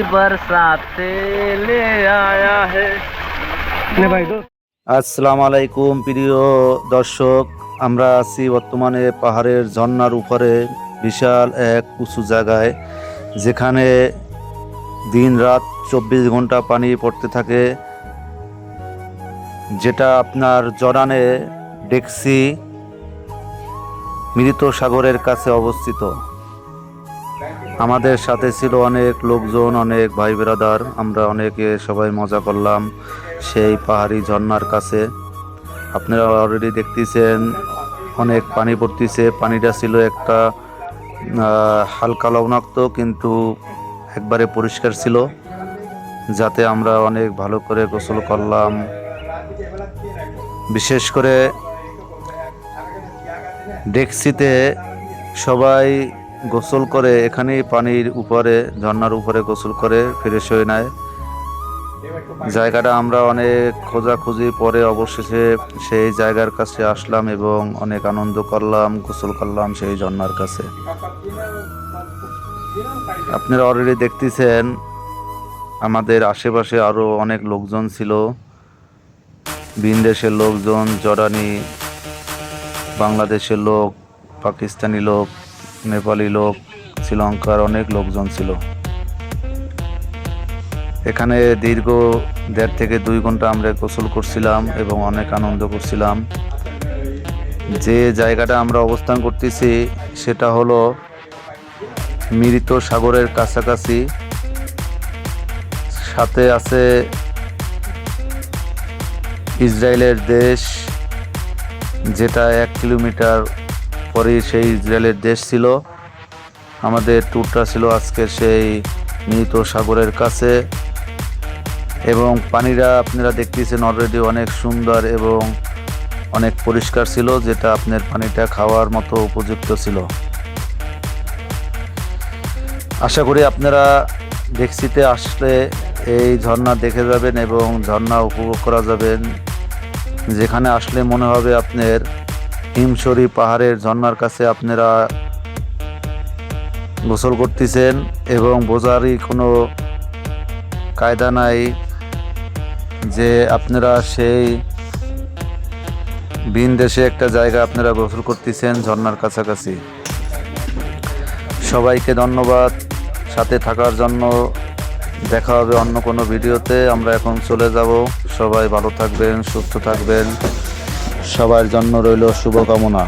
बरसात ले आया है আসসালামু আলাইকুম প্রিয় দর্শক আমরা আছি বর্তমানে পাহাড়ের ঝর্ণার উপরে বিশাল এক উঁচু জায়গায় যেখানে দিন রাত চব্বিশ ঘন্টা পানি পড়তে থাকে যেটা আপনার জরানে ডেক্সি মৃত সাগরের কাছে অবস্থিত আমাদের সাথে ছিল অনেক লোকজন, অনেক ভাই বেরাদার। আমরা অনেকে সবাই মজা করলাম সেই পাহাড়ি ঝর্নার কাছে। আপনারা অলরেডি দেখতেছেন অনেক পানি পড়তেছে। পানিটা ছিল একটা হালকা লবণাক্ত কিন্তু একবারে পরিষ্কার ছিল। যাতে আমরা অনেক ভালো করে গোসল করলাম। বিশেষ করে ডেক্সিতে সবাই গোসল করে এখানে পানির উপরে ঝর্নার উপরে গোসল করে ফ্রেশ হয়ে নেয়। জায়গাটা আমরা অনেক খোঁজাখুঁজি পরে অবশেষে সেই জায়গার কাছে আসলাম এবং অনেক আনন্দ করলাম, গোসল করলাম সেই ঝর্নার কাছে। আপনারা অলরেডি দেখতেছেন, আমাদের আশেপাশে আরও অনেক লোকজন ছিল। বিনদেশের লোকজন জরানি বাংলাদেশের লোক, পাকিস্তানি লোক নেপালি লোক, শ্রীলঙ্কার অনেক লোকজন ছিল। এখানে দীর্ঘ দেড় থেকে দুই ঘণ্টা আমরা গোসল করছিলাম এবং অনেক আনন্দ করছিলাম। যে জায়গাটা আমরা অবস্থান করতেছি, সেটা হলো মৃত সাগরের কাছাকাছি। সাথে আছে ইসরায়েলের দেশ, যেটা এক কিলোমিটার পরে সেই ইসরায়েলের দেশ ছিল। আমাদের ট্যুরটা ছিল আজকে সেই মৃত সাগরের কাছে। এবং পানিরা আপনারা দেখতেছেন অলরেডি অনেক সুন্দর এবং অনেক পরিষ্কার ছিল, যেটা আপনার পানিটা খাওয়ার মতো উপযুক্ত ছিল। আশা করি আপনারা ডেক্সিতে আসলে এই ঝর্ণা দেখে যাবেন এবং ঝর্ণা উপভোগ করা যাবেন। যেখানে আসলে মনে হবে আপনার হিমসরি পাহাড়ের ঝর্ণার কাছে আপনারা গোসল করতেছেন এবং বোঝারই কোনো কায়দা নাই যে আপনারা সেই ভিন দেশে একটা জায়গা আপনারা গোসল করতেছেন ঝর্ণার কাছাকাছি। সবাইকে ধন্যবাদ। সাথে থাকার জন্য দেখা হবে অন্য কোনো ভিডিওতে। আমরা এখন চলে যাব। সবাই ভালো থাকবেন, সুস্থ থাকবেন। সবার জন্য রইল শুভকামনা।